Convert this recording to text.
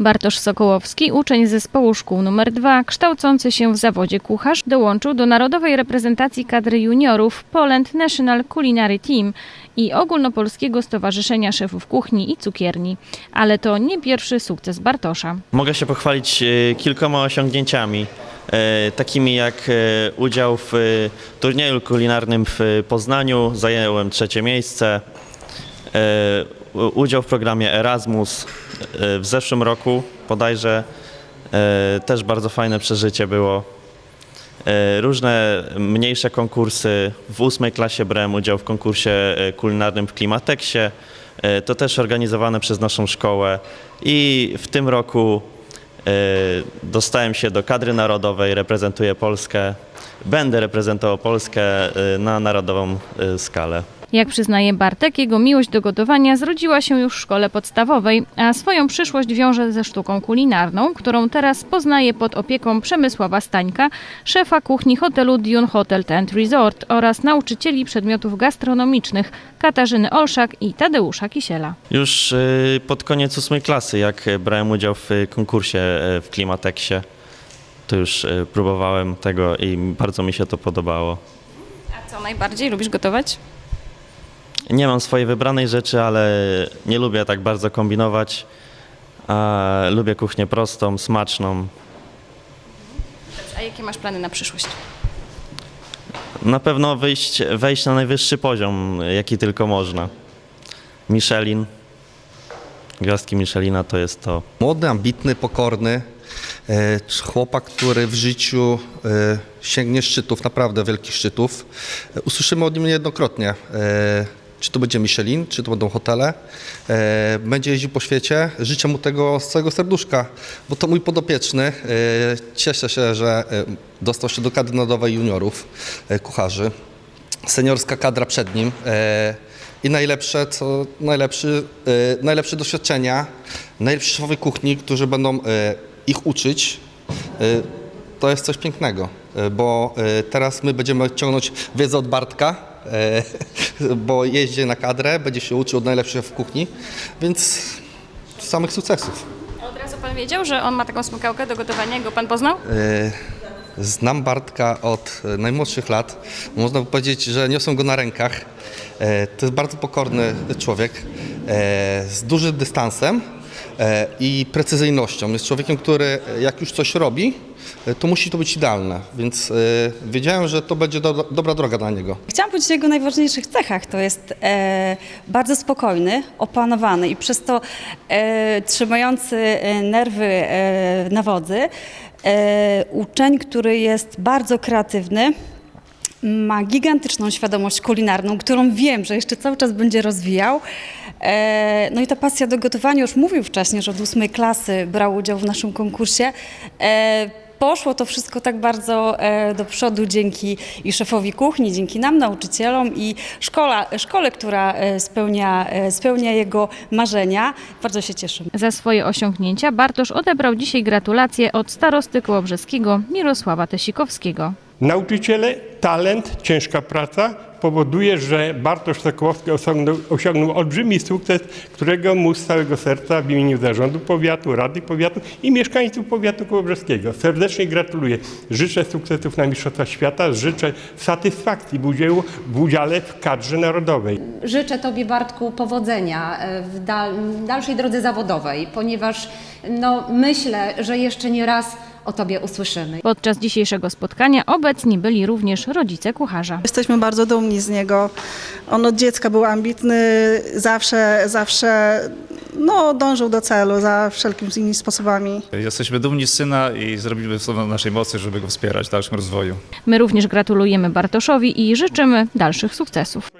Bartosz Sokołowski, uczeń zespołu szkół nr 2, kształcący się w zawodzie kucharz, dołączył do narodowej reprezentacji kadry juniorów Poland National Culinary Team i ogólnopolskiego stowarzyszenia szefów kuchni i cukierni. Ale to nie pierwszy sukces Bartosza. Mogę się pochwalić e, kilkoma osiągnięciami, e, takimi jak e, udział w turnieju kulinarnym w Poznaniu, zająłem trzecie miejsce, udział w programie Erasmus e, w zeszłym roku bodajże, e, też bardzo fajne przeżycie było. E, Różne mniejsze konkursy. W ósmej klasie brałem udział w konkursie e, kulinarnym w Klimateksie. E, To też organizowane przez naszą szkołę. I w tym roku e, dostałem się do kadry narodowej, reprezentuję Polskę. Będę reprezentował Polskę e, na narodową e, skalę. Jak przyznaje Bartek, jego miłość do gotowania zrodziła się już w szkole podstawowej, a swoją przyszłość wiąże ze sztuką kulinarną, którą teraz poznaje pod opieką Przemysława Stańka, szefa kuchni hotelu Dune Hotel Tent Resort oraz nauczycieli przedmiotów gastronomicznych Katarzyny Olszak i Tadeusza Kisiela. Już e, pod koniec ósmej klasy, jak e, brałem udział w e, konkursie e, w Klimateksie, to już próbowałem tego i bardzo mi się to podobało. A co najbardziej lubisz gotować? Nie mam swojej wybranej rzeczy, ale nie lubię tak bardzo kombinować. A lubię kuchnię prostą, smaczną. A jakie masz plany na przyszłość? Na pewno wyjść, wejść na najwyższy poziom, jaki tylko można. Michelin. Gwiazdki Michelina to jest to. Młody, ambitny, pokorny. e, Chłopak, który w życiu e, sięgnie szczytów, naprawdę wielkich szczytów. E, Usłyszymy o nim niejednokrotnie. E, Czy to będzie Michelin, czy to będą hotele. E, Będzie jeździł po świecie. Życzę mu tego z całego serduszka, bo to mój podopieczny. E, Cieszę się, że e, dostał się do kadry narodowej juniorów, kucharzy. Seniorska kadra przed nim. I najlepsze, co najlepszy, najlepsze doświadczenia, najlepsi szefowie kuchni, którzy będą ich uczyć, to jest coś pięknego, bo teraz my będziemy ciągnąć wiedzę od Bartka, bo jeździ na kadrę, będzie się uczył od najlepszych w kuchni, więc samych sukcesów. Od razu pan wiedział, że on ma taką smykałkę do gotowania, go pan poznał? E, Znam Bartka od e, najmłodszych lat. Można by powiedzieć, że niosą go na rękach. E, To jest bardzo pokorny człowiek z dużym dystansem i precyzyjnością. Jest człowiekiem, który e, jak już coś robi, e, to musi to być idealne. Więc e, wiedziałem, że to będzie do, dobra droga dla niego. Chciałam powiedzieć o jego najważniejszych cechach. To jest e, bardzo spokojny, opanowany i przez to e, trzymający e, nerwy e, na wodzy. E, uczeń, który jest bardzo kreatywny, ma gigantyczną świadomość kulinarną, którą wiem, że jeszcze cały czas będzie rozwijał. E, No i ta pasja do gotowania, już mówił wcześniej, że od ósmej klasy brał udział w naszym konkursie. E, Poszło to wszystko tak bardzo e, do przodu dzięki i szefowi kuchni, dzięki nam, nauczycielom i szkola, szkole, która spełnia, spełnia jego marzenia. Bardzo się cieszymy. Za swoje osiągnięcia Bartosz odebrał dzisiaj gratulacje od starosty kołobrzeskiego Mirosława Tesikowskiego. Nauczyciele, talent, ciężka praca powoduje, że Bartosz Sokołowski osiągnął, osiągnął olbrzymi sukces, którego mu z całego serca w imieniu zarządu powiatu, rady powiatu i mieszkańców powiatu kołobrzeskiego serdecznie gratuluję. Życzę sukcesów na Mistrzostwach Świata, życzę satysfakcji w udziale, w udziale w kadrze narodowej. Życzę Tobie, Bartku, powodzenia e, w dal, dalszej drodze zawodowej, ponieważ no, myślę, że jeszcze nie raz o Tobie usłyszymy. Podczas dzisiejszego spotkania obecni byli również rodzice kucharza. Jesteśmy bardzo dumni z niego. On od dziecka był ambitny, zawsze, zawsze no, dążył do celu za wszelkimi sposobami. Jesteśmy dumni z syna i zrobimy co w naszej mocy, żeby go wspierać w dalszym rozwoju. My również gratulujemy Bartoszowi i życzymy dalszych sukcesów.